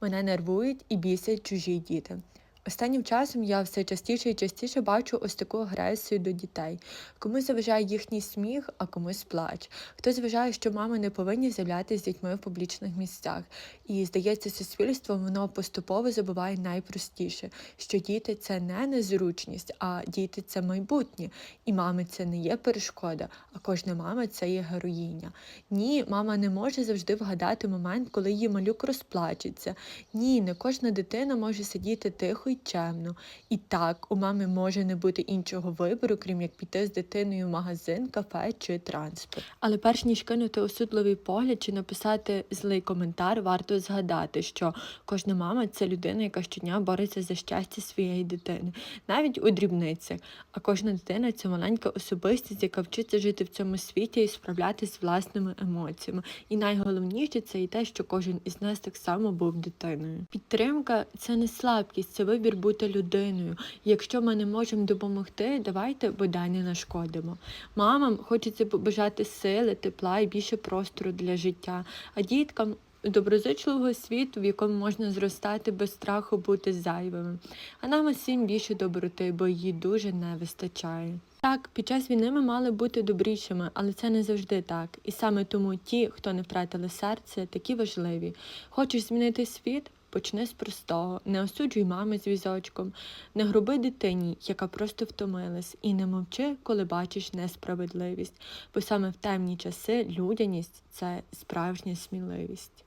Мене нервують і бісять чужі діти. Останнім часом я все частіше і частіше бачу ось таку агресію до дітей. Комусь заважає їхній сміх, а комусь плач. Хтось вважає, що мами не повинні з'являтися з дітьми в публічних місцях. І здається, суспільство воно поступово забуває найпростіше, що діти це не незручність, а діти це майбутнє. І мами це не є перешкода, а кожна мама це є героїня. Ні, мама не може завжди вгадати момент, коли її малюк розплачеться. Ні, не кожна дитина може сидіти тихо й чемно. І так, у мами може не бути іншого вибору, крім як піти з дитиною в магазин, кафе чи транспорт. Але перш ніж кинути осудливий погляд чи написати злий коментар, варто згадати, що кожна мама це людина, яка щодня бореться за щастя своєї дитини, навіть у дрібницях. А кожна дитина це маленька особистість, яка вчиться жити в цьому світі і справлятися з власними емоціями. І найголовніше це і те, що кожен із нас так само був дитиною. Підтримка це не слабкість, це вибір бути людиною. Якщо ми не можемо допомогти, давайте бодай не нашкодимо. Мамам хочеться побажати сили, тепла і більше простору для життя, а діткам. Доброзичливого світу, в якому можна зростати без страху бути зайвими, а нам усім більше доброти, бо її дуже не вистачає. Так, під час війни ми мали бути добрішими, але це не завжди так. І саме тому ті, хто не втратили серце, такі важливі. Хочеш змінити світ? Почни з простого, не осуджуй мами з візочком, не груби дитині, яка просто втомилась, і не мовчи, коли бачиш несправедливість, бо саме в темні часи людяність це справжня сміливість.